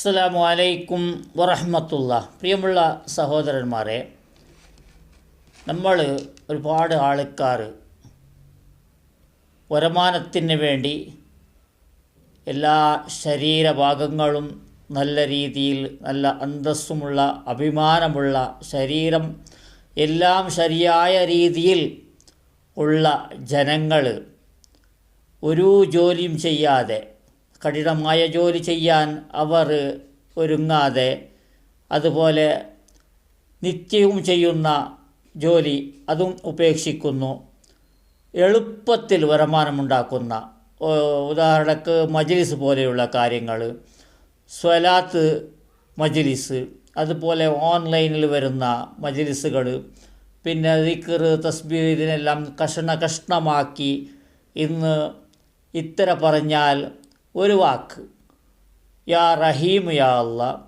അസ്സലാമു അലൈക്കും വറഹമത്തുള്ള പ്രിയമുള്ള സഹോദരന്മാരെ നമ്മൾ ഒരുപാട് ആൾക്കാർ വരുമാനത്തിന് വേണ്ടി എല്ലാ ശരീരഭാഗങ്ങളും നല്ല രീതിയിൽ നല്ല അന്തസ്സുമുള്ള അഭിമാനമുള്ള ശരീരം എല്ലാം ശരിയായ രീതിയിൽ ഉള്ള ജനങ്ങൾ ഒരു ജോലിയും ചെയ്യാതെ കഠിനമായ ജോലി ചെയ്യാൻ അവർ ഒരുങ്ങാതെ അതുപോലെ നിത്യവും ചെയ്യുന്ന ജോലി അതും ഉപേക്ഷിക്കുന്നു. എളുപ്പത്തിൽ വരുമാനമുണ്ടാക്കുന്ന ഉദാഹരണക്ക് മജ്ലിസ് പോലെയുള്ള കാര്യങ്ങൾ സ്വലാത്ത് മജ്ലിസ് അതുപോലെ ഓൺലൈനിൽ വരുന്ന മജ്ലിസുകൾ പിന്നെ ദിക്കർ തസ്ബീർ ഇതിനെല്ലാം കഷണ കഷ്ണമാക്കി ഇന്ന് ഇത്തര പറഞ്ഞാൽ ഒരു വാക്ക്. യാ റഹീം യാ അല്ല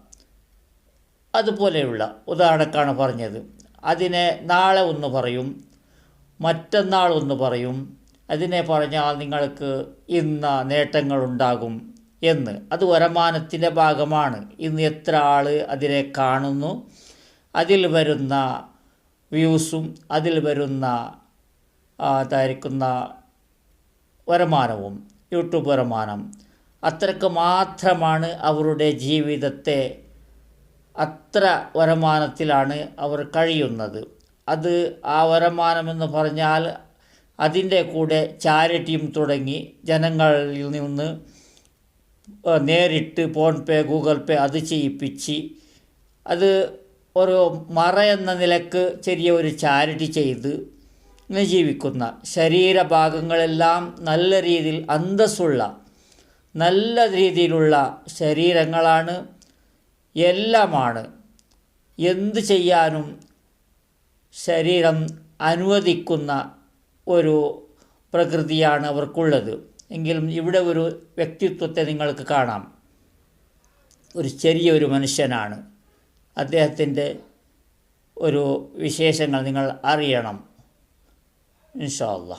അതുപോലെയുള്ള ഉദാഹരണക്കാണ് പറഞ്ഞത്. അതിനെ നാളെ ഒന്ന് പറയും മറ്റന്നാൾ ഒന്ന് പറയും. അതിനെ പറഞ്ഞാൽ നിങ്ങൾക്ക് ഇന്ന നേട്ടങ്ങളുണ്ടാകും എന്ന്. അത് വരമാനത്തിന്റെ ഭാഗമാണ്. ഇന്ന് എത്ര ആൾ അതിനെ കാണുന്നു? അതിൽ വരുന്ന വ്യൂസും അതിൽ വരുന്ന അതായിരിക്കുന്ന വരുമാനവും യൂട്യൂബ് വരുമാനം അത്രയ്ക്ക് മാത്രമാണ് അവരുടെ ജീവിതത്തെ അത്ര വരുമാനത്തിലാണ് അവർ കഴിയുന്നത്. അത് ആ വരുമാനമെന്ന് പറഞ്ഞാൽ അതിന്റെ കൂടെ ചാരിറ്റിയും തുടങ്ങി ജനങ്ങളിൽ നിന്ന് നേരിട്ട് ഫോൺ പേ ഗൂഗിൾ പേ അത് ചെയ്യിപ്പിച്ച് അത് ഒരു മറ എന്ന നിലയ്ക്ക് ചെറിയ ഒരു ചാരിറ്റി ചെയ്ത് ജീവിക്കുന്ന. ശരീരഭാഗങ്ങളെല്ലാം നല്ല രീതിയിൽ അന്തസ്സുള്ള നല്ല രീതിയിലുള്ള ശരീരങ്ങളാണ്. എല്ലാമാണ്. എന്തു ചെയ്യാനും ശരീരം അനുവദിക്കുന്ന ഒരു പ്രകൃതിയാണ് അവർക്കുള്ളത്. എങ്കിലും ഇവിടെ ഒരു വ്യക്തിത്വത്തെ നിങ്ങൾക്ക് കാണാം. ഒരു ചെറിയൊരു മനുഷ്യനാണ്. അദ്ദേഹത്തിന്റെ ഒരു വിശേഷങ്ങൾ നിങ്ങൾ അറിയണം. ഇൻഷാ അല്ലാ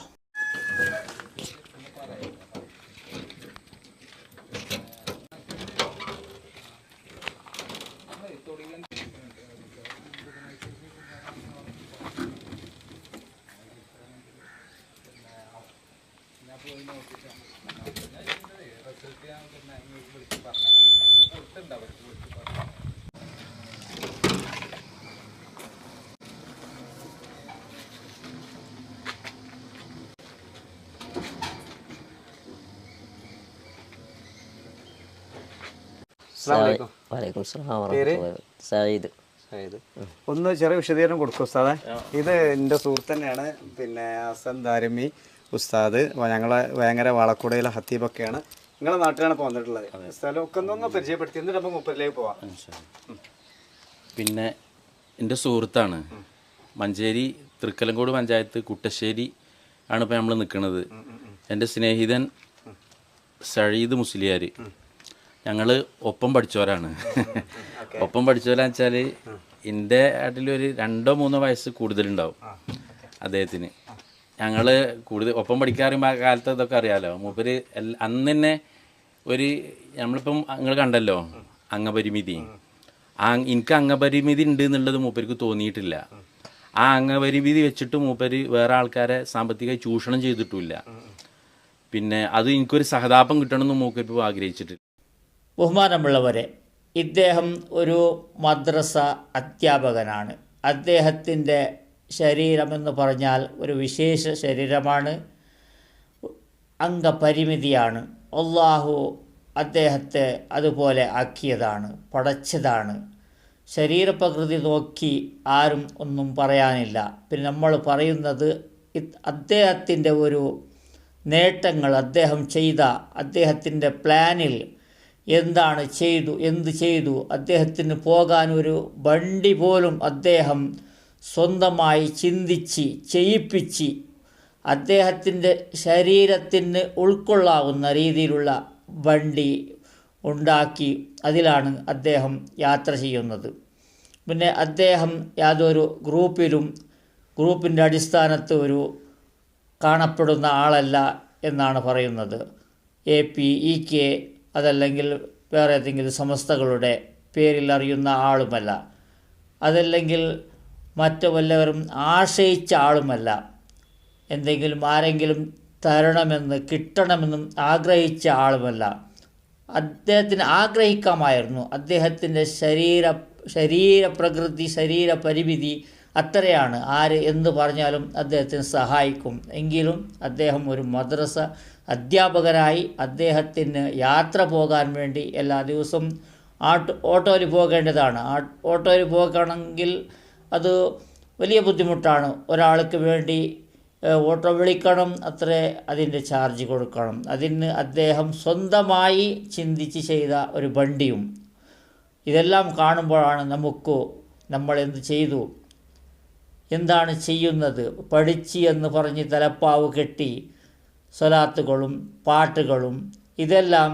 സയ്യിദ് ഒന്ന് ചെറിയ വിശദീകരണം കൊടുക്കും സാറേ ഇത് എന്റെ സുഹൃത്ത് തന്നെയാണ്. പിന്നെ ഹസൻ ദാരമി ഉസ്താദ് ഞങ്ങളെ ഭയങ്കര വളക്കുടയിലെ ഹത്തീബൊക്കെയാണ്. നിങ്ങളെ നാട്ടിലാണ് ഇപ്പോൾ വന്നിട്ടുള്ളത്. സ്ഥലം ഒക്കെ ഒന്ന് പരിചയപ്പെടുത്തി. എന്നിട്ട് നമുക്ക് മുപ്പതിലേക്ക് പോവാം. പിന്നെ എന്റെ സുഹൃത്താണ്. മഞ്ചേരി തൃക്കലങ്കോട് പഞ്ചായത്ത് കുട്ടശ്ശേരി ആണ് ഇപ്പോൾ നമ്മൾ നിൽക്കുന്നത് എന്റെ സ്നേഹിതൻ സഴീദ് മുസ്ലിയാർ ഞങ്ങൾ ഒപ്പം പഠിച്ചവരാണ്. ഒപ്പം പഠിച്ചവരാന്ന് വെച്ചാൽ എന്റെ ആട്ടിലൊരു രണ്ടോ മൂന്നോ വയസ്സ് കൂടുതലുണ്ടാവും അദ്ദേഹത്തിന്. ഞങ്ങൾ കൂടുതൽ ഒപ്പം പഠിക്കാറുമ്പോൾ ആ കാലത്ത് ഇതൊക്കെ അറിയാലോ. മൂപ്പര് അന്ന് തന്നെ ഒരു നമ്മളിപ്പം നിങ്ങൾ കണ്ടല്ലോ അംഗപരിമിതി. ആ എനിക്ക് അംഗപരിമിതി ഉണ്ട് എന്നുള്ളത് മൂപ്പർക്ക് തോന്നിയിട്ടില്ല. ആ അംഗപരിമിതി വെച്ചിട്ട് മൂപ്പര് വേറെ ആൾക്കാരെ സാമ്പത്തികമായി ചൂഷണം ചെയ്തിട്ടില്ല പിന്നെ അത് എനിക്കൊരു സഹതാപം കിട്ടണമെന്ന് മൂപ്പര് ആഗ്രഹിച്ചിട്ടില്ല. ബഹുമാനമുള്ളവരെ ഇദ്ദേഹം ഒരു മദ്രസ അധ്യാപകനാണ്. അദ്ദേഹത്തിന്റെ ശരീരമെന്ന് പറഞ്ഞാൽ ഒരു വിശേഷ ശരീരമാണ്. അംഗപരിമിതിയാണ്. അള്ളാഹു അദ്ദേഹത്തെ അതുപോലെ ആക്കിയതാണ് പടച്ചതാണ്. ശരീരപ്രകൃതി നോക്കി ആരും ഒന്നും പറയാനില്ല. പിന്നെ നമ്മൾ പറയുന്നത് അദ്ദേഹത്തിന്റെ ഒരു നേട്ടങ്ങൾ അദ്ദേഹം ചെയ്ത അദ്ദേഹത്തിന്റെ പ്ലാനിൽ എന്താണ് ചെയ്തു എന്ത് ചെയ്തു അദ്ദേഹത്തിന് പോകാൻ ഒരു വണ്ടി പോലും അദ്ദേഹം സ്വന്തമായി ചിന്തിച്ച് ചെയ്യിപ്പിച്ച് അദ്ദേഹത്തിന്റെ ശരീരത്തിന് ഉൾക്കൊള്ളാവുന്ന രീതിയിലുള്ള വണ്ടി ഉണ്ടാക്കി അതിലാണ് അദ്ദേഹം യാത്ര ചെയ്യുന്നത്. പിന്നെ അദ്ദേഹം യാതൊരു ഗ്രൂപ്പിലും ഗ്രൂപ്പിന്റെ അടിസ്ഥാനത്ത് ഒരു കാണപ്പെടുന്ന ആളല്ല എന്നാണ് പറയുന്നത്. എ പി ഇ കെ അതല്ലെങ്കിൽ വേറെ ഏതെങ്കിലും സമസ്തകളുടെ പേരിൽ അറിയുന്ന ആളുമല്ല. അതല്ലെങ്കിൽ മറ്റു വല്ലവരും ആശ്രയിച്ച ആളുമല്ല. എന്തെങ്കിലും ആരെങ്കിലും തരണമെന്ന് കിട്ടണമെന്നും ആഗ്രഹിച്ച ആളുമല്ല. അദ്ദേഹത്തിന് ആഗ്രഹിക്കാമായിരുന്നു. അദ്ദേഹത്തിന്റെ ശരീര ശരീരപ്രകൃതി ശരീരപരിമിതി അത്രയാണ്. ആര് എന്ന് പറഞ്ഞാലും അദ്ദേഹത്തിന് സഹായിക്കും. എങ്കിലും അദ്ദേഹം ഒരു മദ്രസ അധ്യാപകരായി അദ്ദേഹത്തിന് യാത്ര പോകാൻ വേണ്ടി എല്ലാ ദിവസവും ആട്ടോ ഓട്ടോയിൽ പോകേണ്ടതാണ്. ഓട്ടോയിൽ പോകണമെങ്കിൽ അത് വലിയ ബുദ്ധിമുട്ടാണ്. ഒരാൾക്ക് വേണ്ടി ഓട്ടോ വിളിക്കണം അത്രേ അതിന്റെ ചാർജ് കൊടുക്കണം. അതിന് അദ്ദേഹം സ്വന്തമായി ചിന്തിച്ച് ചെയ്ത ഒരു വണ്ടിയും. ഇതെല്ലാം കാണുമ്പോഴാണ് നമുക്ക് നമ്മൾ എന്ത് ചെയ്തു? എന്താണ് ചെയ്യുന്നത്? പഠിച്ച് എന്ന് പറഞ്ഞ് തലപ്പാവ് കെട്ടി സ്വലാത്തുകളും പാട്ടുകളും ഇതെല്ലാം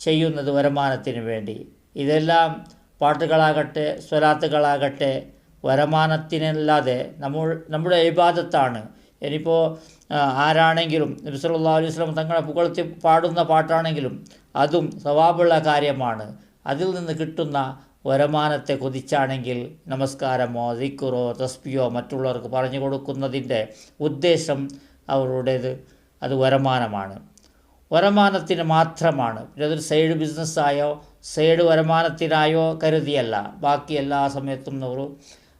ചെയ്യുന്നത് വരുമാനത്തിന് വേണ്ടി. ഇതെല്ലാം പാട്ടുകളാകട്ടെ സ്വലാത്തുകളാകട്ടെ വരുമാനത്തിനല്ലാതെ നമ്മൾ നമ്മുടെ ഇബാദത്താണ്. ഇനിയിപ്പോൾ ആരാണെങ്കിലും നബിസല്ലാ അലൈഹി സ്വലം തങ്ങളെ പുകഴ്ത്തി പാടുന്ന പാട്ടാണെങ്കിലും അതും സ്വഭാവമുള്ള കാര്യമാണ്. അതിൽ നിന്ന് കിട്ടുന്ന വരമാനത്തെ കൊതിച്ചാണെങ്കിൽ നമസ്കാരമോ ദിക്കുറോ തസ്ബിയോ മറ്റുള്ളവർക്ക് പറഞ്ഞു കൊടുക്കുന്നതിന്റെ ഉദ്ദേശം അവരുടേത് അത് വരമാനമാണ്. വരമാനത്തിന് മാത്രമാണ്. പിന്നെ അതൊരു സൈഡ് ബിസിനസ്സായോ സൈഡ് വരുമാനത്തിനായോ കരുതിയല്ല. ബാക്കി എല്ലാ സമയത്തും ഒരു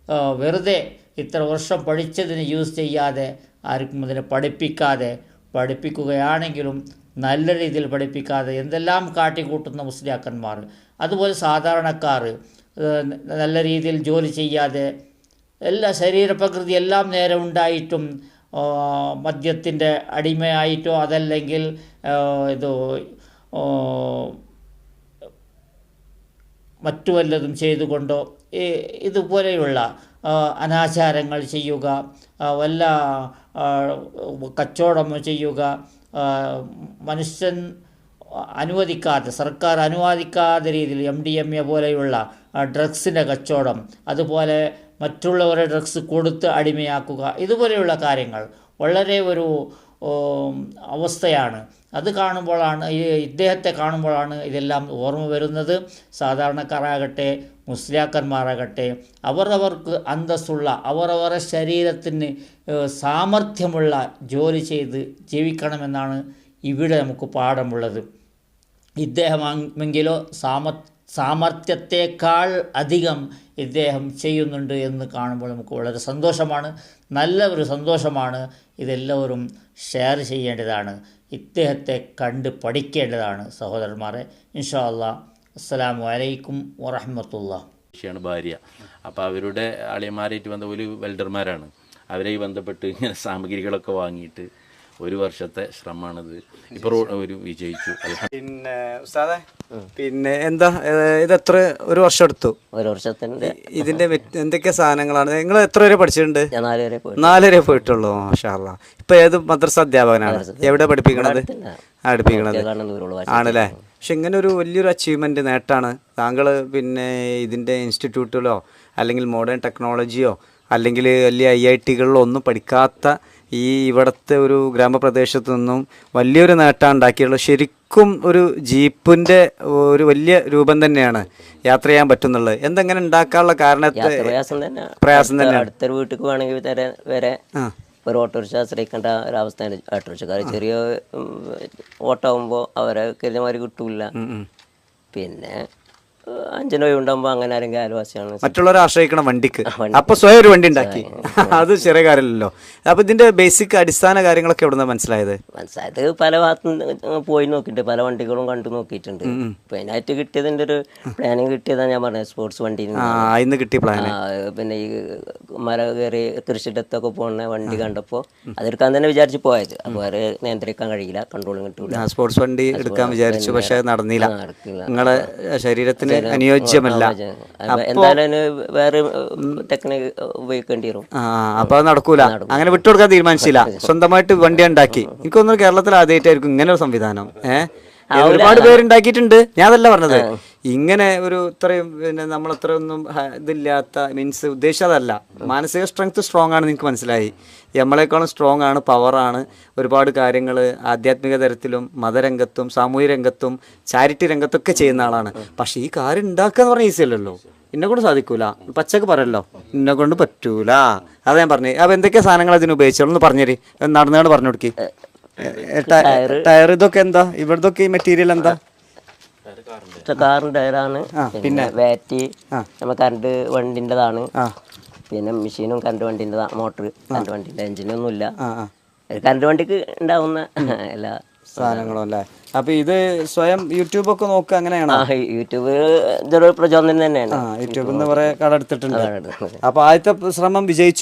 വെറുതെ ഇത്ര വർഷം പഠിച്ചതിന് യൂസ് ചെയ്യാതെ ആർക്കും അതിനെ പഠിപ്പിക്കാതെ പഠിപ്പിക്കുകയാണെങ്കിലും നല്ല രീതിയിൽ പഠിപ്പിക്കാതെ എന്തെല്ലാം കാട്ടിക്കൂട്ടുന്ന മുസ്ലിയാക്കന്മാർ. അതുപോലെ സാധാരണക്കാർ നല്ല രീതിയിൽ ജോലി ചെയ്യാതെ എല്ലാ ശരീരപ്രകൃതി എല്ലാം നേരെ ഉണ്ടായിട്ടും മദ്യത്തിന്റെ അടിമയായിട്ടോ അതല്ലെങ്കിൽ ഇത് മറ്റു വല്ലതും ചെയ്തുകൊണ്ടോ ഇതുപോലെയുള്ള അനാചാരങ്ങൾ ചെയ്യുക വല്ല കച്ചവടം ചെയ്യുക മനുഷ്യൻ അനുവദിക്കാതെ സർക്കാർ അനുവദിക്കാത്ത രീതിയിൽ എം ഡി എം എ പോലെയുള്ള ഡ്രഗ്സിന്റെ കച്ചവടം അതുപോലെ മറ്റുള്ളവരെ ഡ്രഗ്സ് കൊടുത്ത് അടിമയാക്കുക ഇതുപോലെയുള്ള കാര്യങ്ങൾ വളരെ ഒരു അവസ്ഥയാണ്. അത് കാണുമ്പോഴാണ് ഈ ഇദ്ദേഹത്തെ കാണുമ്പോഴാണ് ഇതെല്ലാം ഓർമ്മ വരുന്നത്. സാധാരണക്കാരാകട്ടെ മുസ്ലിയാക്കന്മാരാകട്ടെ അവരവർക്ക് അന്തസ്സുള്ള അവരവരുടെ ശരീരത്തിന് സാമർഥ്യമുള്ള ജോലി ചെയ്ത് ജീവിക്കണമെന്നാണ് ഇവിടെ നമുക്ക് പാഠമുള്ളത്. ഇദ്ദേഹമെങ്കിലോ സാമ സാമർഥ്യത്തെക്കാൾ അധികം ഇദ്ദേഹം ചെയ്യുന്നുണ്ട് എന്ന് കാണുമ്പോൾ നമുക്ക് വളരെ സന്തോഷമാണ്. നല്ല ഒരു സന്തോഷമാണ് ഇതെല്ലാവരും ഷെയർ ചെയ്യേണ്ടതാണ്. ഇദ്ദേഹത്തെ കണ്ട് പഠിക്കേണ്ടതാണ് സഹോദരന്മാരെ. ഇൻഷാ അല്ലാ അസ്സാം വലൈക്കും വറഹമത്തുള്ള ഭാര്യ. അപ്പോൾ അവരുടെ അളിയന്മാരായിട്ട് വന്ന ഒരു വെൽഡർമാരാണ്. അവരെ ബന്ധപ്പെട്ട് ഇങ്ങനെ സാമഗ്രികളൊക്കെ വാങ്ങിയിട്ട് ഒരു വർഷത്തെ ശ്രമമാണിത്. ഇപ്പൊ ഒരു വിജയിച്ചു. പിന്നെ ഉസ്താദെ പിന്നെ എന്താ ഇത് എത്ര ഒരു വർഷം എടുത്തു? ഒരു വർഷത്തിന്റെ ഇതിന്റെ എന്തൊക്കെ സാധനങ്ങളാണ്? നിങ്ങൾ എത്ര വരെ പഠിച്ചിട്ടുണ്ട്? നാല് വരെ പോയി നാല് വരെ പോയിട്ടുള്ളൂ മാഷാല്ല ഇപ്പൊ ഏത് മദ്രസ അധ്യാപകനാണ്? എവിടെ പഠിപ്പിക്കണത്? പഠിപ്പിക്കണത് ആണല്ലേ? പക്ഷെ ഇങ്ങനെ ഒരു വലിയൊരു അച്ചീവ്മെന്റ് നേട്ടാണ്. താങ്കൾ പിന്നെ ഇതിന്റെ ഇൻസ്റ്റിറ്റ്യൂട്ടിലോ അല്ലെങ്കിൽ മോഡേൺ ടെക്നോളജിയോ അല്ലെങ്കിൽ വലിയ ഐ ഐ ടികളിലോ ഒന്നും പഠിക്കാത്ത ഈ ഇവിടുത്തെ ഒരു ഗ്രാമപ്രദേശത്തു നിന്നും വലിയൊരു നേട്ടം ഉണ്ടാക്കിയുള്ളത് ശരിക്കും ഒരു ജീപ്പിന്റെ ഒരു വലിയ രൂപം തന്നെയാണ് യാത്ര ചെയ്യാൻ പറ്റുന്നുള്ളത്. എന്തെങ്ങനെ ഉണ്ടാക്കാനുള്ള കാരണത്തെ പ്രയാസം തന്നെ പ്രയാസം അടുത്ത- അടുത്തൊരു വീട്ടിൽ വേണമെങ്കിൽ വരെ വരെ ഒരു ഓട്ടോറിക്ഷ ആശ്രയിക്കേണ്ട ഒരു അവസ്ഥയാണ് ഓട്ടോറിക്ഷക്കാർ. ചെറിയ ഓട്ടോ ആകുമ്പോൾ അവരെ കരുതമാര് കിട്ടൂല. പിന്നെ അഞ്ചിനോ ഉണ്ടാകുമ്പോൾ അങ്ങനെ ആരെങ്കിലും അയൽവാസിയാണ്. മറ്റുള്ളവരെ ആശ്രയിക്കണം വണ്ടിക്ക്. അപ്പൊ സ്വയം ഒരു വണ്ടി ഉണ്ടാക്കി. അത് ചെറിയ കാര്യമല്ലല്ലോ. അപ്പൊ ഇതിന്റെ ബേസിക് അടിസ്ഥാന കാര്യങ്ങളൊക്കെ എവിടെ മനസ്സിലായത്? മനസ്സിലായത് പല ഭാഗത്തും പോയി നോക്കിട്ട് പല വണ്ടികളും കണ്ടു നോക്കിയിട്ടുണ്ട്. മെയിനായിട്ട് കിട്ടിയതിന്റെ ഒരു പ്ലാനിങ് കിട്ടിയതാണ് ഞാൻ പറഞ്ഞത്. സ്പോർട്സ് വണ്ടി ഇന്ന് കിട്ടിയ പ്ലാൻ പിന്നെ ഈ മല കയറി കൃഷിയിടത്തൊക്കെ പോകുന്ന വണ്ടി കണ്ടപ്പോൾ അതെടുക്കാൻ തന്നെ വിചാരിച്ച് പോയത്. അപ്പോൾ അത് നിയന്ത്രിക്കാൻ കഴിയില്ല. കൺട്രോളിങ് കിട്ടൂല. സ്പോർട്സ് വണ്ടി എടുക്കാൻ വിചാരിച്ചു. പക്ഷെ നടന്നില്ല. നിങ്ങളെ ശരീരത്തിന് അനുയോജ്യമല്ല. അപ്പൊ എന്തായാലും വേറെ ടെക്നിക്ക് ഉപയോഗിക്കേണ്ടി വരും. ആ അപ്പൊ അത് നടക്കൂല. അങ്ങനെ വിട്ടുകൊടുക്കാൻ തീരുമാനിച്ചില്ല. സ്വന്തമായിട്ട് വണ്ടി ഉണ്ടാക്കി. എനിക്ക് തോന്നുന്നു കേരളത്തിൽ ആദ്യമായിട്ടായിരിക്കും ഇങ്ങനെ ഒരു സംവിധാനം. ഏഹ് ഒരുപാട് പേരുണ്ടാക്കിയിട്ടുണ്ട്. ഞാൻ അതല്ല പറഞ്ഞത്. ഇങ്ങനെ ഒരു ഇത്രയും പിന്നെ നമ്മൾ അത്രയൊന്നും ഇതില്ലാത്ത മീൻസ് ഉദ്ദേശിച്ചതല്ല മാനസിക സ്ട്രെങ്ത് സ്ട്രോങ് ആണ് നിങ്ങൾക്ക് മനസ്സിലായി. നമ്മളെക്കാളും സ്ട്രോങ് ആണ് പവറാണ് ഒരുപാട് കാര്യങ്ങൾ ആധ്യാത്മിക തരത്തിലും മതരംഗത്തും സാമൂഹ്യ രംഗത്തും ചാരിറ്റി രംഗത്തൊക്കെ ചെയ്യുന്ന ആളാണ്. പക്ഷേ ഈ കാര്യം ഉണ്ടാക്കുക എന്ന് പറഞ്ഞാൽ ഈസി അല്ലല്ലോ. എന്നെ കൊണ്ട് സാധിക്കൂല. പച്ചക്ക് പറയല്ലോ എന്നെ കൊണ്ട് പറ്റൂല. അതാ ഞാൻ പറഞ്ഞു. അപ്പൊ എന്തൊക്കെ സാധനങ്ങൾ അതിന് ഉപയോഗിച്ചോളൂ എന്ന് പറഞ്ഞേരി. നടന്നുകൊണ്ട് പറഞ്ഞു കൊടുക്കി. ടയർ ഇതൊക്കെ എന്താ? ഇവിടത്തൊക്കെ ഈ മെറ്റീരിയൽ എന്താ? കാറ് ടയറാണ്. പിന്നെ ബാറ്റ് നമ്മ കറണ്ട് വണ്ടിന്റെതാണ്. പിന്നെ മെഷീനും കറണ്ട് വണ്ടിന്റെ മോട്ടർ കറണ്ട് വണ്ടിന്റെ എഞ്ചിനൊന്നുമില്ല ആ ആ. കറണ്ട് വണ്ടിക്ക് ഉണ്ടാവുന്ന എല്ലാ സാധനങ്ങളും അല്ലേ? അപ്പൊ ഇത് സ്വയം യൂട്യൂബ് ഒക്കെ നോക്കുക അങ്ങനെയാണോ? യൂട്യൂബ് ഇതൊരു പ്രചോദനം തന്നെയാണ്. യൂട്യൂബ് യൂട്യൂബിൽ നിന്ന് കുറെ കട എടുത്തിട്ടുണ്ട്. അപ്പൊ ആദ്യത്തെ ശ്രമം വിജയിച്ചു?